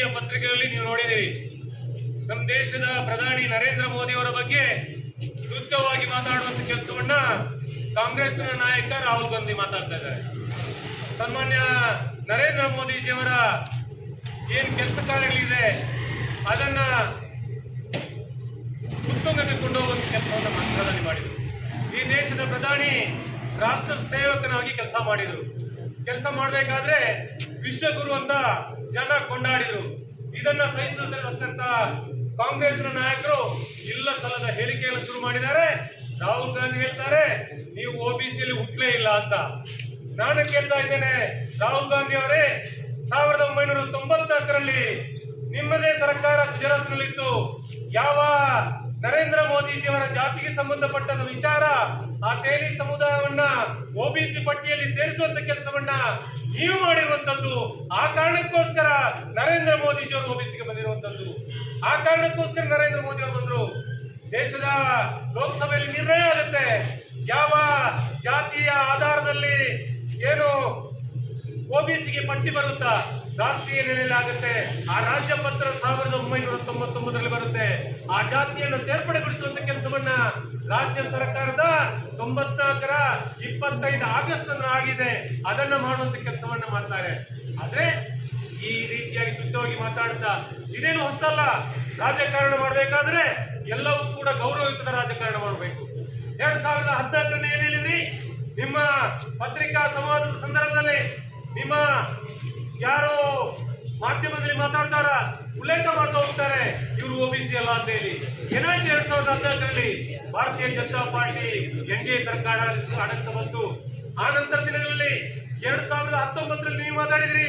ರಾಷ್ಟ್ರೀಯ ಪತ್ರಿಕೆಗಳಲ್ಲಿ ನೀವು ನೋಡಿದಿರಿ ನಮ್ಮ ದೇಶದ ಪ್ರಧಾನಿ ನರೇಂದ್ರ ಮೋದಿ ಅವರ ಬಗ್ಗೆ ತುಚ್ಛವಾಗಿ ಮಾತಾಡುವಂತ ಕೆಲಸವನ್ನ ಕಾಂಗ್ರೆಸ್ನ ನಾಯಕ ರಾಹುಲ್ ಗಾಂಧಿ ಮಾತಾಡ್ತಾ ಇದ್ದಾರೆ. ಸನ್ಮಾನ್ಯ ನರೇಂದ್ರ ಮೋದಿಜಿಯವರ ಏನು ಕೆಲಸ ಕಾರ್ಯಗಳಿದೆ, ಅದನ್ನ ಉತ್ತುಂಗಕ್ಕೆ ಕೊಂಡೋಗುವಂತ ಕೆಲಸವನ್ನು ಪ್ರಧಾನಿ ಮಾಡಿದರು. ಈ ದೇಶದ ಪ್ರಧಾನಿ ರಾಷ್ಟ್ರ ಸೇವಕನಾಗಿ ಕೆಲಸ ಮಾಡಿದರು. ಕೆಲಸ ಮಾಡಬೇಕಾದ್ರೆ ವಿಶ್ವಗುರು ಅಂತ ಜನ ಕೊಂಡಾಡಿದರು ಇದನ್ನ ಸಹಿಸದಂತ ಕಾಂಗ್ರೆಸ್ನ ನಾಯಕರು ಇಲ್ಲ ಸಲದ ಹೇಳಿಕೆಯನ್ನು ಶುರು ಮಾಡಿದ್ದಾರೆ. ರಾಹುಲ್ ಗಾಂಧಿ ಹೇಳ್ತಾರೆ, ನೀವು ಓಬಿಸಿಯಲ್ಲಿ ಹುಟ್ಟಲೇ ಇಲ್ಲ ಅಂತ. ನಾನು ಕೇಳ್ತಾ ಇದ್ದೇನೆ, ರಾಹುಲ್ ಗಾಂಧಿ ಅವರೇ, ಸಾವಿರದ ಒಂಬೈನೂರ ತೊಂಬತ್ನಾಲ್ಕರಲ್ಲಿ ನಿಮ್ಮದೇ ಸರ್ಕಾರ ಗುಜರಾತ್ನಲ್ಲಿತ್ತು. ಯಾವ ನರೇಂದ್ರ ಮೋದಿಜಿಯವರ ಜಾತಿಗೆ ಸಂಬಂಧಪಟ್ಟ ವಿಚಾರ ಆ ತೇಲಿ ಸಮುದಾಯವನ್ನ ಒಬಿಸಿ ಪಟ್ಟಿಯಲ್ಲಿ ಸೇರಿಸುವಂತ ಕೆಲಸವನ್ನ ನೀವು ಮಾಡಿರುವಂತದ್ದು, ಆ ಕಾರಣಕ್ಕೋಸ್ಕರ ನರೇಂದ್ರ ಮೋದಿಜಿಯವರು ಒಬಿಸಿಗೆ ಬಂದಿರುವಂತದ್ದು. ಆ ಕಾರಣಕ್ಕೋಸ್ಕರ ನರೇಂದ್ರ ಮೋದಿ ಅವರು ಬಂದ್ರು. ದೇಶದ ಲೋಕಸಭೆಯಲ್ಲಿ ನಿರ್ಣಯ ಆಗುತ್ತೆ. ಯಾವ ಜಾತಿಯ ಆಧಾರದಲ್ಲಿ ಏನು ಒಬಿಸಿಗೆ ಪಟ್ಟಿ ಬರುತ್ತಾ ರಾಷ್ಟ್ರೀಯ ನೆಲೆಯಲ್ಲಿ ಆಗುತ್ತೆ. ಆ ರಾಜ್ಯ ಪತ್ರ ಸಾವಿರದ ಒಂಬೈನೂರ ತೊಂಬತ್ತೊಂಬತ್ತರಲ್ಲಿ ಬರುತ್ತೆ ಆ ಜಾತಿಯನ್ನು ಸೇರ್ಪಡೆಗೊಳಿಸುವಂತ ಕೆಲಸವನ್ನ ರಾಜ್ಯ ಸರ್ಕಾರದ ತೊಂಬತ್ನಾಲ್ಕರ ಇಪ್ಪತ್ತೈದು ಆಗಸ್ಟ್ ಅಂದ್ರೆ ಆಗಿದೆ. ಅದನ್ನ ಮಾಡುವಂತ ಕೆಲಸವನ್ನ ಮಾಡ್ತಾರೆ. ಆದ್ರೆ ಈ ರೀತಿಯಾಗಿ ತುಚ್ಛವಾಗಿ ಮಾತಾಡ್ತಾ ಇದೇನು ಹೊಸಲ್ಲ ರಾಜಕಾರಣ ಮಾಡಬೇಕಾದ್ರೆ ಎಲ್ಲವೂ ಕೂಡ ಗೌರವಯುತದ ರಾಜಕಾರಣ ಮಾಡಬೇಕು. ಎರಡ್ ಸಾವಿರದ ಹದಿನಾಲ್ಕರಲ್ಲಿ ಏನ್ ಹೇಳಿದ್ರಿ? ನಿಮ್ಮ ಪತ್ರಿಕಾ ಸಂವಾದದ ಸಂದರ್ಭದಲ್ಲಿ ನಿಮ್ಮ ಯಾರು ಮಾಧ್ಯಮದಲ್ಲಿ ಮಾತಾಡ್ತಾರ? ಉಲ್ಲೇಖ ಮಾಡ್ತಾ ಹೋಗ್ತಾರೆ. ಇವರು ಸಿ ಅಲ್ಲ ಅಂತ ಹೇಳಿ. ಏನಾಯ್ತು ಎರಡ್ ಸಾವಿರದ ಹದಿನಾಲ್ಕರಲ್ಲಿ? Bharatiya Janata Party N D A ಸರ್ಕಾರ ಆಡಳಿತ ಬಂತು. ಆ ನಂತರ ದಿನಗಳಲ್ಲಿ ಎರಡ್ ಸಾವಿರದ ಹತ್ತೊಂಬತ್ತರಲ್ಲಿ ನೀವು ಮಾತಾಡಿದ್ರಿ.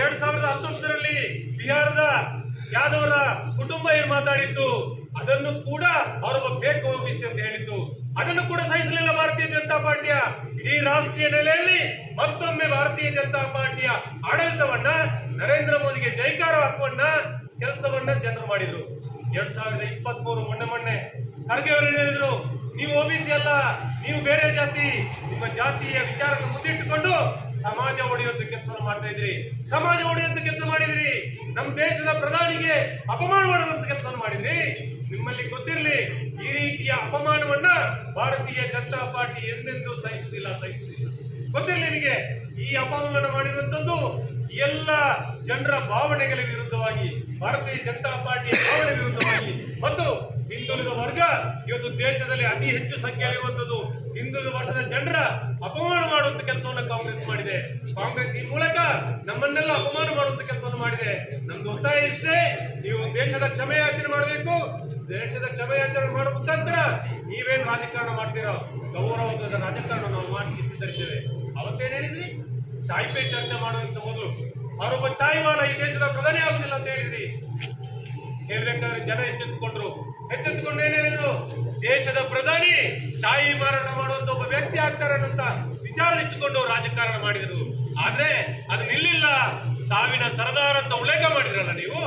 ಎರಡ್ ಸಾವಿರದ ಹತ್ತೊಂಬತ್ತರಲ್ಲಿ ಬಿಹಾರದ ಯಾದವರ ಕುಟುಂಬ ಏನ್ ಮಾತಾಡಿತ್ತು? ಅದನ್ನು ಕೂಡ ಅವರೊಬ್ಬ ಬೇಕು ಸಿ ಅಂತ ಹೇಳಿದ್ದು ಅದನ್ನು ಕೂಡ ಸಹಿಸಲಿಲ್ಲ ಭಾರತೀಯ ಜನತಾ ಪಾರ್ಟಿಯ. ಇಡೀ ರಾಷ್ಟ್ರೀಯ ನೆಲೆಯಲ್ಲಿ ಮತ್ತೊಮ್ಮೆ ಭಾರತೀಯ ಜನತಾ ಪಾರ್ಟಿಯ ಆಡಳಿತವನ್ನ ನರೇಂದ್ರ ಮೋದಿಗೆ ಜೈಕಾರ ಹಾಕುವನ್ನ ಕೆಲಸವನ್ನ ಜನರು ಮಾಡಿದ್ರು. ಎರಡ್ ಸಾವಿರದ ಇಪ್ಪತ್ತ್ ಮೂರು ಮೊನ್ನೆ ಮೊನ್ನೆ ಖರ್ಗೆ ಅವರು ಹೇಳಿದ್ರು? ನೀವು ಒಬಿಸಿ ಅಲ್ಲ, ನೀವು ಬೇರೆ ಜಾತಿ, ನಿಮ್ಮ ಜಾತಿಯ ವಿಚಾರವನ್ನು ಮುಂದಿಟ್ಟುಕೊಂಡು ಸಮಾಜ ಒಡೆಯುವಂತ ಕೆಲಸವನ್ನು ಮಾಡ್ತಾ ಇದ್ರಿ ಸಮಾಜ ಒಡೆಯುವಂತ ಕೆಲಸ ಮಾಡಿದ್ರಿ. ನಮ್ಮ ದೇಶದ ಪ್ರಧಾನಿಗೆ ಅಪಮಾನ ಮಾಡುವಂತ ಕೆಲಸವನ್ನು ಮಾಡಿದ್ರಿ. ನಿಮ್ಮಲ್ಲಿ ಗೊತ್ತಿರಲಿ, ಈ ರೀತಿಯ ಅಪಮಾನವನ್ನ ಭಾರತೀಯ ಜನತಾ ಪಾರ್ಟಿ ಎಂದೆಂದೂ ಸಹಿಸುವುದಿಲ್ಲ ಸಹಿಸುವುದಿಲ್ಲ. ಗೊತ್ತಿರಲಿ ನಿಮಗೆ, ಈ ಅಪಮಾನ ಮಾಡಿದಂಥದ್ದು ಎಲ್ಲ ಜನರ ಭಾವನೆಗಳ ವಿರುದ್ಧವಾಗಿ, ಭಾರತೀಯ ಜನತಾ ಪಾರ್ಟಿಯ ಭಾವನೆ ವಿರುದ್ಧವಾಗಿ. ಮತ್ತು ಹಿಂದುಳಿದ ವರ್ಗ ಇವತ್ತು ದೇಶದಲ್ಲಿ ಅತಿ ಹೆಚ್ಚು ಸಂಖ್ಯೆಯಲ್ಲಿರುವಂತದ್ದು ಹಿಂದುಳಿದ ವರ್ಗದ ಜನರ ಅಪಮಾನ ಮಾಡುವಂತ ಕೆಲಸವನ್ನು ಕಾಂಗ್ರೆಸ್ ಮಾಡಿದೆ. ಕಾಂಗ್ರೆಸ್ ಈ ಮೂಲಕ ನಮ್ಮನ್ನೆಲ್ಲ ಅಪಮಾನ ಮಾಡುವಂತ ಕೆಲಸವನ್ನು ಮಾಡಿದೆ. ನಮ್ದು ಒತ್ತಾಯ ಇಷ್ಟೇ, ನೀವು ದೇಶದ ಕ್ಷಮೆಯಾಚನೆ ಮಾಡಬೇಕು. ದೇಶದ ಕ್ಷಮೆಯಾಚನೆ ಮಾಡುವ ಮುಖಾಂತರ ನೀವೇನು ರಾಜಕಾರಣ ಮಾಡ್ತೀರೋ, ಗೌರವದ ರಾಜಕಾರಣ ನಾವು ಮಾಡಲಿಕ್ಕೆ ಸಿದ್ಧರಿದ್ದೇವೆ. ಅವತ್ತೇನು ಹೇಳಿದ್ರಿ? ಚಾಯ್ ಪೇ ಚರ್ಚೆ ಮಾಡುವಂತ ಮೊದಲು. ಅವರೊಬ್ಬ ಚಾಯ್ ವಾಲ ಈ ದೇಶದ ಪ್ರಧಾನಿ ಆಗುದಿಲ್ಲ ಅಂತ ಹೇಳಿದ್ರಿ. ಹೇಳ್ಬೇಕಾದ್ರೆ ಜನ ಎಚ್ಚೆತ್ತುಕೊಂಡ್ರು. ಎಚ್ಚೆತ್ತುಕೊಂಡು ಏನ್ ಹೇಳಿದ್ರು? ದೇಶದ ಪ್ರಧಾನಿ ಚಾಯಿ ಮಾರಾಟ ಮಾಡುವಂತ ಒಬ್ಬ ವ್ಯಕ್ತಿ ಆಗ್ತಾರೆ ಅನ್ನೋ ವಿಚಾರ ಇಟ್ಟುಕೊಂಡು ರಾಜಕಾರಣ ಮಾಡಿದ್ರು. ಆದ್ರೆ ಅದು ನಿಲ್ಲಿಲ್ಲ. ಸಾವಿನ ಸರದಾರ ಅಂತ ಉಲ್ಲೇಖ ಮಾಡಿದ್ರಲ್ಲ ನೀವು?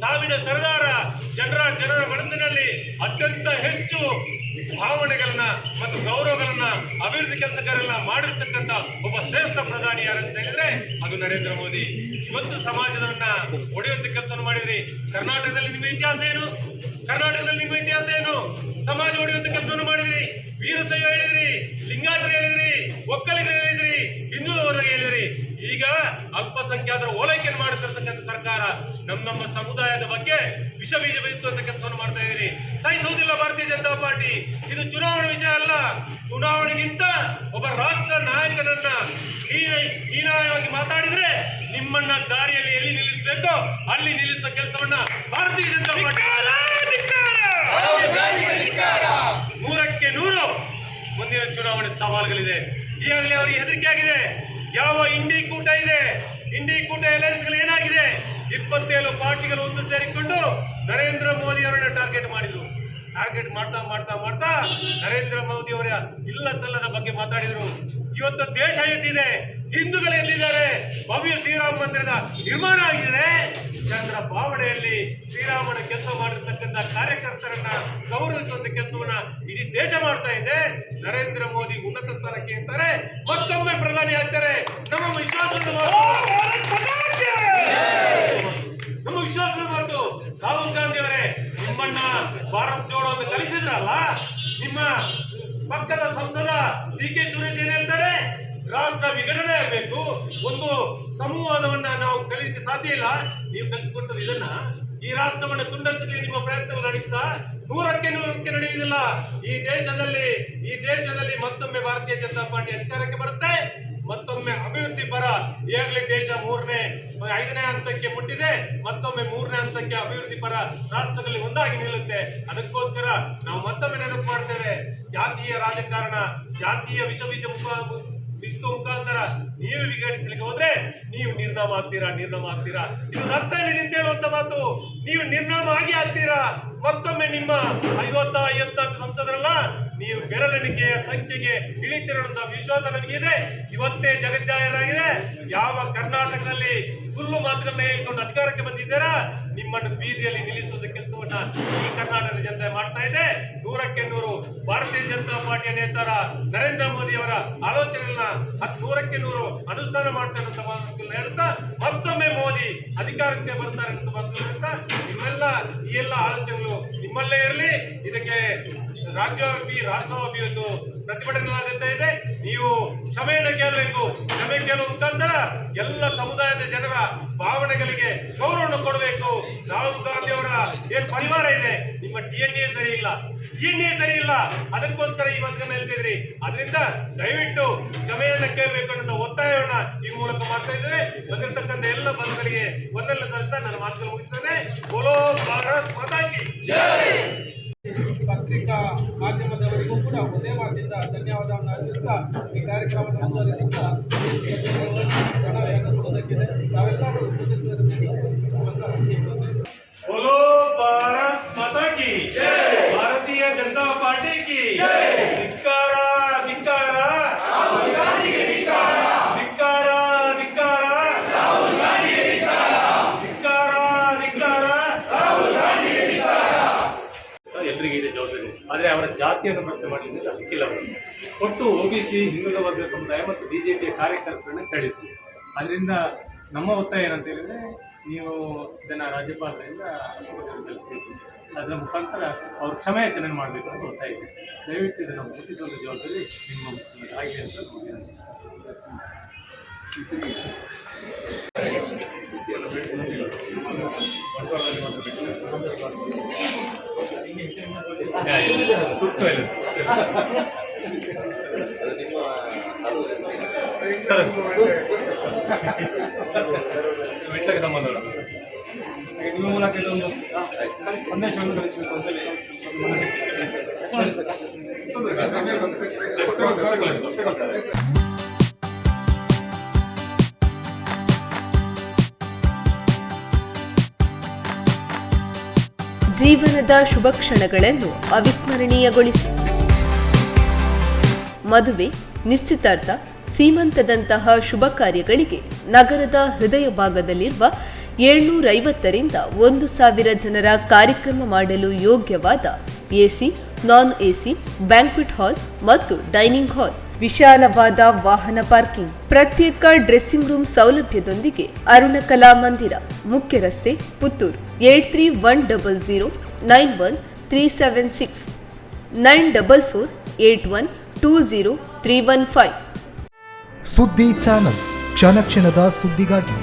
ಸಾವಿನ ಸರದಾರ ಜನರ ಜನರ ಮನಸ್ಸಿನಲ್ಲಿ ಅತ್ಯಂತ ಹೆಚ್ಚು ಭಾವನೆಗಳನ್ನ ಮತ್ತು ಗೌರವಗಳನ್ನ ಅಭಿವೃದ್ಧಿ ಕೆಲಸಗಾರನ್ನ ಮಾಡಿರ್ತಕ್ಕಂಥ ಒಬ್ಬ ಶ್ರೇಷ್ಠ ಪ್ರಧಾನಿ ಯಾರಂತ ಹೇಳಿದ್ರೆ ಅದು ನರೇಂದ್ರ ಮೋದಿ. ಇವತ್ತು ಸಮಾಜದನ್ನ ಒಡೆಯುವಂತ ಕೆಲಸ ಮಾಡಿದ್ರಿ. ಕರ್ನಾಟಕದಲ್ಲಿ ನಿಮ್ಮ ಇತಿಹಾಸ ಏನು? ಕರ್ನಾಟಕದಲ್ಲಿ ನಿಮ್ಮ ಇತಿಹಾಸ ಏನು? ಸಮಾಜ ಒಡೆಯುವಂತ ಕೆಲಸವನ್ನು ಮಾಡಿದ್ರಿ. ವೀರಶೈವ ಹೇಳಿದ್ರಿ, ಲಿಂಗಾಯತರು ಹೇಳಿದ್ರಿ, ಒಕ್ಕಲಿಗರು ಹೇಳಿದ್ರಿ ಹಿಂದೂ ಹೇಳಿದ್ರಿ. ಈಗ ಅಲ್ಪಸಂಖ್ಯಾತರ ಓಲೈಕೆಯನ್ನು ಮಾಡುತ್ತಿರತಕ್ಕಂಥ ಸರ್ಕಾರ ನಮ್ಮ ನಮ್ಮ ಸಮುದಾಯದ ಬಗ್ಗೆ ವಿಷ ಬೀಜ ಬೀಸುವಂತ ಕೆಲಸವನ್ನು ಮಾಡ್ತಾ ಇದ್ದೀರಿ. ಸಹಿಸುವುದಿಲ್ಲ ಭಾರತೀಯ ಜನತಾ ಪಾರ್ಟಿ. ಇದು ಚುನಾವಣೆ ವಿಷಯ ಅಲ್ಲ. ಚುನಾವಣೆಗಿಂತ ಒಬ್ಬ ರಾಷ್ಟ್ರ ನಾಯಕನನ್ನ ಹೀನ- ಹೀನಾಯವಾಗಿ ಮಾತಾಡಿದ್ರೆ ನಿಮ್ಮನ್ನ ದಾರಿಯಲ್ಲಿ ಎಲ್ಲಿ ನಿಲ್ಲಿಸಬೇಕೋ ಅಲ್ಲಿ ನಿಲ್ಲಿಸುವ ಕೆಲಸವನ್ನ ಭಾರತೀಯ ಜನತಾ ಪಾರ್ಟಿ ನೂರಕ್ಕೆ ನೂರು ಮುಂದಿನ ಚುನಾವಣೆ ಸವಾಲುಗಳಿದೆ. ಈಗಾಗಲೇ ಅವರಿಗೆ ಹೆದರಿಕೆ ಆಗಿದೆ. ಯಾವ ಇಂಡಿ ಕೂಟ ಇದೆ? ಇಂಡಿ ಕೂಟ ಅಲಯನ್ಸ್ ಏನಾಗಿದೆ? ಇಪ್ಪತ್ತೇಳು ಪಾರ್ಟಿಗಳು ಒಂದು ಸೇರಿಕೊಂಡು ನರೇಂದ್ರ ಮೋದಿ ಅವರನ್ನ ಟಾರ್ಗೆಟ್ ಮಾಡಿದ್ರು. ಟಾರ್ಗೆಟ್ ಮಾಡ್ತಾ ಮಾಡ್ತಾ ಮಾಡ್ತಾ ನರೇಂದ್ರ ಮೋದಿ ಅವರ ಇಲ್ಲ ಸಲ್ಲದ ಬಗ್ಗೆ ಮಾತಾಡಿದ್ರು. ಇವತ್ತು ದೇಶ ಎದ್ದಿದೆ ಹಿಂದೂಗಳು ಎಲ್ಲಿದ್ದಾರೆ ಭವ್ಯ ಶ್ರೀರಾಮ ಮಂದಿರದ ನಿರ್ಮಾಣ ಆಗಿದೆ. ಜನರ ಭಾವನೆಯಲ್ಲಿ ಶ್ರೀರಾಮನ ಕೆಲಸ ಮಾಡಿರ್ತಕ್ಕಂಥ ಕಾರ್ಯಕರ್ತರನ್ನ ಗೌರವಿಸುವಂತ ಕೆಲಸವನ್ನ ಇಡೀ ದೇಶ ಮಾಡ್ತಾ ಇದೆ. ನರೇಂದ್ರ ಮೋದಿ ಉನ್ನತ ಸ್ಥಾನಕ್ಕೆ ಇರ್ತಾರೆ ಮತ್ತೊಮ್ಮೆ ಪ್ರಧಾನಿ ಆಗ್ತಾರೆ. ನಮ್ಮ ವಿಶ್ವಾಸದ ಮಾತು. ನಮ್ಮ ವಿಶ್ವಾಸದ ಮಾತು. ರಾಹುಲ್ ಗಾಂಧಿ ಅವರೇ ನಿಮ್ಮನ್ನ ಭಾರತ್ ಜೋಡೋ ಅಂತ ಕಲಿಸಿದ್ರಲ್ಲ ನಿಮ್ಮ ಪಕ್ಕದ ಸಂಸದ ಡಿ ಕೆ ಸುರೇಶ್ ಏನ್ ರಾಷ್ಟ್ರ ವಿಘಟನೆ ಆಗಬೇಕು. ಒಂದು ಸಮೂಹವನ್ನ ನಾವು ಕಲಿಯಲಿಕ್ಕೆ ಸಾಧ್ಯ ಇಲ್ಲ. ನೀವು ಕಲಿಸಿಕೊಟ್ಟದ್ದು ಇದನ್ನ. ಈ ರಾಷ್ಟ್ರವನ್ನು ತುಂಡರಿಸಲಿ ನಿಮ್ಮ ಪ್ರಯತ್ನಗಳು ನಡೀತಾ, ನೂರಕ್ಕೆ ನೂರಕ್ಕೆ ನಡೆಯುವುದಿಲ್ಲ. ಈ ದೇಶದಲ್ಲಿ ಈ ದೇಶದಲ್ಲಿ ಮತ್ತೊಮ್ಮೆ ಭಾರತೀಯ ಜನತಾ ಪಾರ್ಟಿ ಅಧಿಕಾರಕ್ಕೆ ಬರುತ್ತೆ. ಮತ್ತೊಮ್ಮೆ ಅಭಿವೃದ್ಧಿ ಪರ ಈಗಾಗಲೇ ದೇಶ ಮೂರನೇ, ಐದನೇ ಹಂತಕ್ಕೆ ಮುಟ್ಟಿದೆ. ಮತ್ತೊಮ್ಮೆ ಮೂರನೇ ಹಂತಕ್ಕೆ ಅಭಿವೃದ್ಧಿ ಪರ ರಾಷ್ಟ್ರದಲ್ಲಿ ಒಂದಾಗಿ ನಿಲ್ಲುತ್ತೆ. ಅದಕ್ಕೋಸ್ಕರ ನಾವು ಮತ್ತೊಮ್ಮೆ ನೆನಪು ಮಾಡ್ತೇವೆ. ಜಾತಿಯ ರಾಜಕಾರಣ, ಜಾತಿಯ ವಿಷ ಬೀಜ ಬಿತ್ತು ಮುಖಾಂತರ ನೀವು ವಿಘಟಿಸಲಿಕ್ಕೆ ಹೋದ್ರೆ ನೀವು ನಿರ್ನಾಮ ಆಗ್ತೀರಾ ನಿರ್ನಾಮ ಆಗ್ತೀರಾ? ಇದು ರಸ್ತೆಯಲ್ಲಿ ನಿಂತೇಳುವಂತ ಮಾತು. ನೀವು ನಿರ್ನಾಮ ಆಗಿ ಆಗ್ತೀರಾ? ಮತ್ತೊಮ್ಮೆ ನಿಮ್ಮ ಐವತ್ತ ಐವತ್ನಾಲ್ಕು ಸಂಸದರಲ್ಲ, ನೀವು ಬೆರಳೆಣಿಕೆಯ ಸಂಖ್ಯೆಗೆ ಇಳಿತಿರುವಂತಹ ವಿಶ್ವಾಸ ನಮಗಿದೆ ಇವತ್ತೇ ಜಗಜ್ಜಾಯರಾಗಿದೆ ಯಾವ ಕರ್ನಾಟಕದಲ್ಲಿ ಸುಳ್ಳು ಮಾತುಗಳನ್ನ ಹೇಳ್ಕೊಂಡು ಅಧಿಕಾರಕ್ಕೆ ಬಂದಿದ್ದೀರಾ? ನಿಮ್ಮನ್ನು ಬೀದಿಯಲ್ಲಿ ನಿಲ್ಲಿಸುವ ಕೆಲಸವನ್ನ ಈ ಕರ್ನಾಟಕದ ಜನತೆ ಮಾಡ್ತಾ ಇದೆ. ನೂರಕ್ಕೆ ನೂರು ಭಾರತೀಯ ಜನತಾ ಪಾರ್ಟಿಯ ನೇತಾರ ನರೇಂದ್ರ ಮೋದಿ ಅವರ ಆಲೋಚನೆಗಳನ್ನ ನೂರಕ್ಕೆ ನೂರು ಅನುಷ್ಠಾನ ಮಾಡ್ತಾ ಇರುವಂತಹ ಹೇಳ್ತಾ ಮತ್ತೊಮ್ಮೆ ಅಧಿಕಾರಕ್ಕೆ ಬರ್ತಾರೆ ಅಂತ ಬಂದ ನಿಮ್ಮೆಲ್ಲ ಈ ಎಲ್ಲ ಆಲೋಚನೆಗಳು ನಿಮ್ಮಲ್ಲೇ ಇರಲಿ. ಇದಕ್ಕೆ ರಾಜ್ಯವ್ಯಾಪಿ ರಾಷ್ಟ್ರವ್ಯಾಪಿ ಒಂದು ಪ್ರತಿಭಟನೆ ಆಗುತ್ತಾ ಇದೆ. ನೀವು ಕ್ಷಮೆಯನ್ನು ಕೇಳಬೇಕು. ಕ್ಷಮೆ ಕೇಳುವ ಮುಖಾಂತರ ಎಲ್ಲ ಸಮುದಾಯದ ಜನರ ಭಾವನೆಗಳಿಗೆ ಗೌರವವನ್ನು ಕೊಡಬೇಕು. ರಾಹುಲ್ ಗಾಂಧಿ ಅವರ ಏನ್ ಪರಿವಾರ ಇದೆ? ನಿಮ್ಮ ಡಿ ಎನ್ ಎ ಸರಿ ಇಲ್ಲ. ಎನ್ ಸರಿ ಇಲ್ಲ. ಅದಕ್ಕೋಸ್ಕರ ಈ ಮಾತುಗಳನ್ನ ಹೇಳ್ತಿದ್ರಿ ಅದರಿಂದ ದಯವಿಟ್ಟು ಕ್ಷಮೆಯನ್ನ ಕೇಳಬೇಕು ಅನ್ನೋ ಒತ್ತಾಯವನ್ನ ಈ ಮೂಲಕ ಮಾಡ್ತಾ ಇದ್ದೇವೆ. ಬಂದಿರತಕ್ಕಂಥ ಎಲ್ಲ ಬಂಧುಗಳಿಗೆ ಒಂದೆಲ್ಲ ಸಲ್ಲಿಸ್ತಾ ನನ್ನ ಮಾತುಗಳು ಮುಗಿಸ್ತೇನೆ. ಬೋಲೋ ಭಾರತ್ ಪತ್ರಿಕಾ ಮಾಧ್ಯಮದವರಿಗೂ ಕೂಡ ಒಂದೇ ಮಾತಿಂದ ಧನ್ಯವಾದವನ್ನು ಅರ್ಪಿಸ್ತಾ ಈ ಕಾರ್ಯಕ್ರಮವನ್ನು ಮುಂದುವರಿಸುತ್ತಾ ಪ್ರಣಾಳಿಕೆಯನ್ನು ಜಾತಿಯನ್ನು ಪ್ರಶ್ನೆ ಮಾಡಲಿಕ್ಕೆ ಒಟ್ಟು ಅವರು ಬಿ ಸಿ ಹಿಂದುಳಿದ ವರ್ಗದ ಸಮುದಾಯ ಮತ್ತು ಬಿ ಜೆ ಪಿಯ ಕಾರ್ಯಕರ್ತರನ್ನು ಕಳಿಸಿ. ಅದರಿಂದ ನಮ್ಮ ಒತ್ತಾಯ ಏನಂತ ಹೇಳಿದ್ರೆ, ನೀವು ಇದನ್ನು ರಾಜ್ಯಪಾಲರಿಂದ ಸಲ್ಲಿಸಬೇಕು. ಅದರ ಮುಖಾಂತರ ಅವ್ರು ಕ್ಷಮೆಯಾಚನೆ ಮಾಡಬೇಕು ಅಂತ ಒತ್ತಾಯ ಇದೆ. ದಯವಿಟ್ಟು ಇದನ್ನು ಮುಟ್ಟಿಸುವ ಜವಾಬ್ದಾರಿ ನಿಮ್ಮ ಆಗಿದೆ ಅಂತ ನಮಗೆ ವಿನಂತಿ. ಬಂಟ್ವಾಳದಲ್ಲಿ ಒಂದು ಬಿಟ್ಟು. ಯಾ, ಇಲ್ಲ, ತುರ್ತು ಇಲ್ಲ. ಸರ್, ಮೆಟ್ಲಕ್ಕೆ ಸಂಬಂಧ ಇಲ್ಲ. ಹಾಗೆ ನಿಮ್ಮ ಮೂಲಕ ಇದೊಂದು ಸಂದೇಶವನ್ನು ಕಳಿಸಬೇಕು ಅಂತ ಹೇಳಿ ಜೀವನದ ಶುಭ ಕ್ಷಣಗಳನ್ನು ಅವಿಸ್ಮರಣೀಯಗೊಳಿಸಿ. ಮದುವೆ, ನಿಶ್ಚಿತಾರ್ಥ, ಸೀಮಂತದಂತಹ ಶುಭ ಕಾರ್ಯಗಳಿಗೆ ನಗರದ ಹೃದಯ ಭಾಗದಲ್ಲಿರುವ ಏಳ್ನೂರೈವತ್ತರಿಂದ ಒಂದು ಸಾವಿರ ಜನರ ಕಾರ್ಯಕ್ರಮ ಮಾಡಲು ಯೋಗ್ಯವಾದ AC, non AC, banquet hall ಮತ್ತು ಡೈನಿಂಗ್ ಹಾಲ್, ವಿಶಾಲವಾದ ವಾಹನ ಪಾರ್ಕಿಂಗ್, ಪ್ರತ್ಯೇಕ ಡ್ರೆಸ್ಸಿಂಗ್ ರೂಮ್ ಸೌಲಭ್ಯದೊಂದಿಗೆ ಅರುಣಕಲಾ ಮಂದಿರ ಮುಖ್ಯ ರಸ್ತೆ Puttur. Eight three one double zero nine one three seven six nine double four eight one two zero three one five. ಸುದ್ದಿ ಚಾನಲ್ ಕ್ಷಣ ಕ್ಷಣದ ಸುದ್ದಿಗಾಗಿ